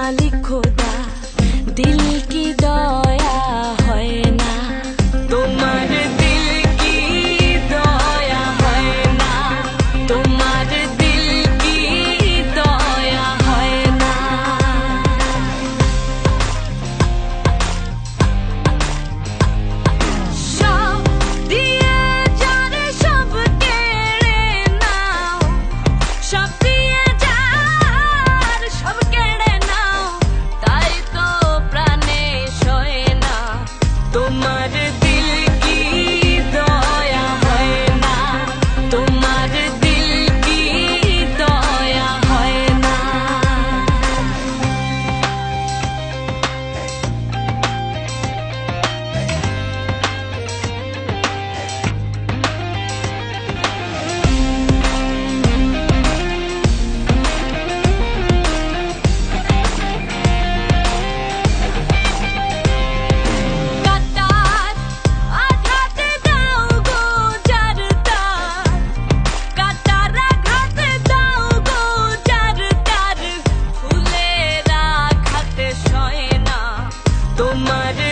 মালিক খোদা দিল কি দয়া হয় না? তোমার দিল কি দয়া হয় না? তোমার mother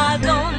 I don't